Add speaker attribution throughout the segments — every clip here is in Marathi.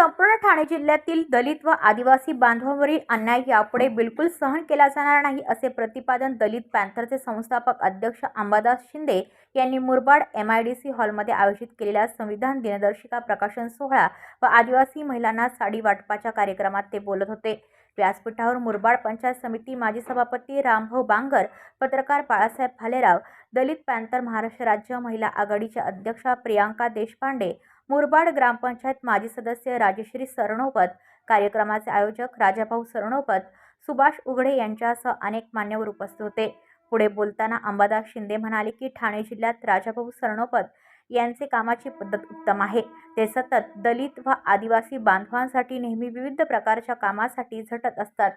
Speaker 1: संपूर्ण ठाणे जिल्ह्यातील दलित व आदिवासी बांधवांवरील अन्याय यापुढे बिलकुल सहन केला जाणार नाही असे प्रतिपादन दलित पॅन्थरचे संस्थापक अध्यक्ष अंबादास शिंदे यांनी Murbad M I D C हॉलमध्ये आयोजित केलेल्या संविधान दिनदर्शिका प्रकाशन सोहळा व आदिवासी महिलांना साडी वाटपाच्या कार्यक्रमात ते बोलत होते. व्यासपीठावर मुरबाड पंचायत समिती माजी सभापती रामभाऊ बांगर पत्रकार बाळासाहेब भालेराव दलित पॅन्थर महाराष्ट्र राज्य महिला आघाडीच्या अध्यक्षा प्रियांका देशपांडे मुरबाड ग्रामपंचायत माजी सदस्य राजश्री सरणोपत कार्यक्रमाचे आयोजक राजाभाऊ सरणोपत सुभाष उघडे यांच्यासह अनेक मान्यवर उपस्थित होते. पुढे बोलताना अंबादास शिंदे म्हणाले की ठाणे जिल्ह्यात राजाभाऊ सरणोपत यांचे कामाची पद्धत उत्तम आहे. ते सतत दलित व आदिवासी बांधवांसाठी नेहमी विविध प्रकारच्या कामासाठी झटत असतात.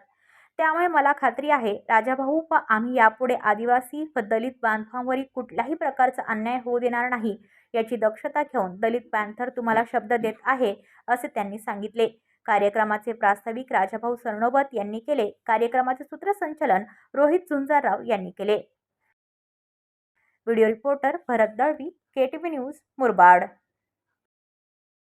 Speaker 1: त्यामुळे मला खात्री आहे राजाभाऊ व आम्ही यापुढे आदिवासी व दलित बांधवांवरील कुठल्याही प्रकारचा अन्याय होऊ देणार नाही याची दक्षता घेऊन दलित पॅन्थर तुम्हाला शब्द देत आहे असे त्यांनी सांगितले. कार्यक्रमाचे प्रास्ताविक राजाभाऊ सरनोबत यांनी केले. कार्यक्रमाचे सूत्रसंचलन रोहित झुंजारराव यांनी केले. Video reporter Bharat Dalvi KTV news Murbad.